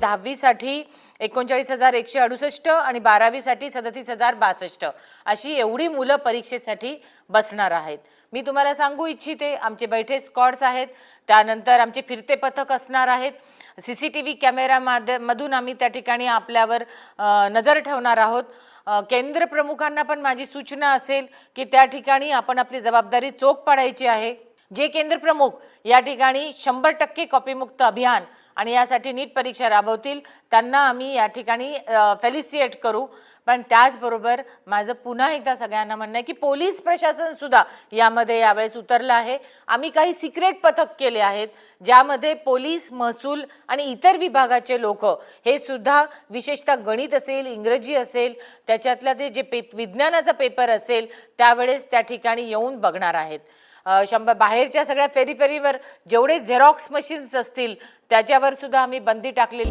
दहावीसाठी एकोणचाळीस हजार एकशे अडुसष्ट आणि बारावीसाठी सदतीस हजार बासष्ट अशी एवढी मुलं परीक्षेसाठी बसणार आहेत. मी तुम्हाला सांगू इच्छिते आमचे बैठे स्कॉट्स आहेत त्यानंतर आमचे फिरते पथक असणार आहेत. C C T V camera माध्य मधून आम्ही त्या ठिकाणी आपल्यावर नजर ठेवणार आहोत. केंद्र प्रमुखांना पण माझी सूचना असेल की त्या ठिकाणी आपण आपली जबाबदारी चोख पाडायची आहे. जे केंद्र प्रमुख या ठिकाणी शंभर टक्के कॉपीमुक्त अभियान आणि यासाठी नीट परीक्षा राबवतील त्यांना आम्ही या ठिकाणी फेलिसिएट करू. पण त्याचबरोबर माझं पुन्हा एकदा सगळ्यांना म्हणणं आहे की पोलीस प्रशासन सुद्धा यामध्ये यावेळेस उतरलं आहे. आम्ही काही सिक्रेट पथक केले आहेत ज्यामध्ये पोलीस महसूल आणि इतर विभागाचे लोक हे सुद्धा विशेषतः गणित असेल इंग्रजी असेल त्याच्यातला ते जे पे विज्ञानाचा पेपर असेल त्यावेळेस त्या ठिकाणी येऊन बघणार आहेत. शंभर बाहेरच्या सगळ्या फेरी फेरीवर जेवढे झेरॉक्स मशीन्स असतील त्याच्यावर सुद्धा आम्ही बंदी टाकलेली.